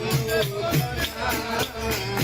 Oh, my God.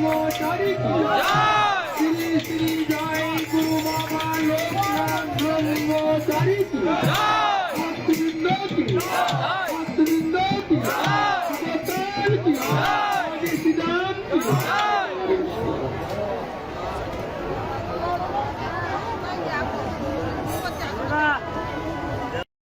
ব্রহ্মচারী শ্রী শ্রী জয় গুরু বাবা লোকনাথ ব্রহ্মচারী ভক্তবৃন্দ কি ভক্তবৃন্দ কি ভক্তবৃন্দ কি